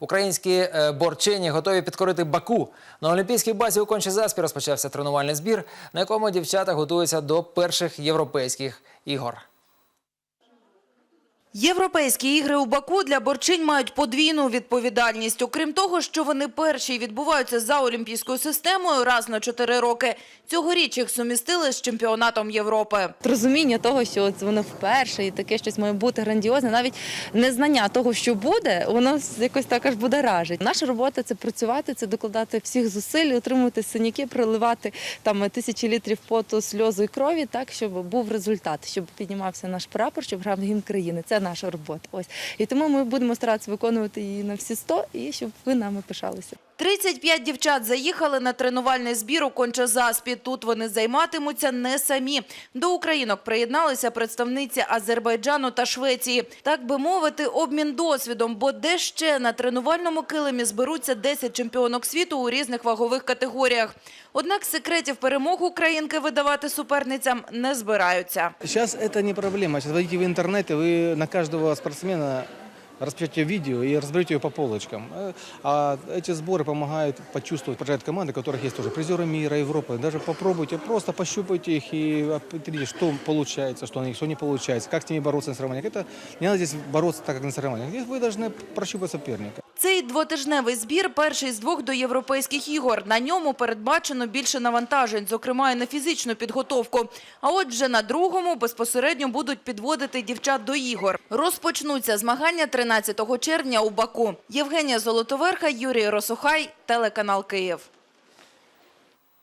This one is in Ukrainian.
Українські е, борчині готові підкорити Баку. На олімпійській базі у Кончезаспі розпочався тренувальний збір, на якому дівчата готуються до перших європейських ігор. Європейські ігри у Баку для борчинь мають подвійну відповідальність. Окрім того, що вони перші відбуваються за олімпійською системою раз на чотири роки. Цьогоріч їх сумістили з чемпіонатом Європи. розуміння того, що от воно вперше і таке щось має бути грандіозне, навіть незнання того, що буде, воно якось також буде ражить. Наша робота це працювати, це докладати всіх зусиль, отримувати синяки, проливати там тисячі літрів поту, сльозу і крові, так щоб був результат, щоб піднімався наш прапор, щоб грав гімн країни. Це наша робота. Ось і тому ми будемо старатися виконувати її на всі 100, і щоб ви нами пишалися. 35 дівчат заїхали на тренувальний збір у Кончазаспі. Тут вони займатимуться не самі. До українок приєдналися представниці Азербайджану та Швеції. Так би мовити, обмін досвідом, бо де ще на тренувальному килимі зберуться 10 чемпіонок світу у різних вагових категоріях. Однак секретів перемог українки видавати суперницям не збираються. Сейчас это не проблема. Сейчас войдите в интернет, и вы на каждого спортсмена распечатайте видео и разберете ее по полочкам. Э, А эти сборы помогают почувствовать, поддержать команды, у которых есть тоже призеры мира, Европы. Даже попробуйте, просто пощупайте их и определите, что получается, что у них, что не получается, как с ними бороться на соревнованиях. Это не надо здесь бороться так, как на соревнованиях. Здесь вы должны прощупать соперника. Цей двотижневий збір – перший з двох до європейських ігор. На ньому передбачено більше навантажень, зокрема і на фізичну підготовку. А от вже на другому безпосередньо будуть підводити дівчат до ігор. Розпочнуться змагання 13 червня у Баку. Євгенія Золотоверха, Юрій Росухай, телеканал Київ.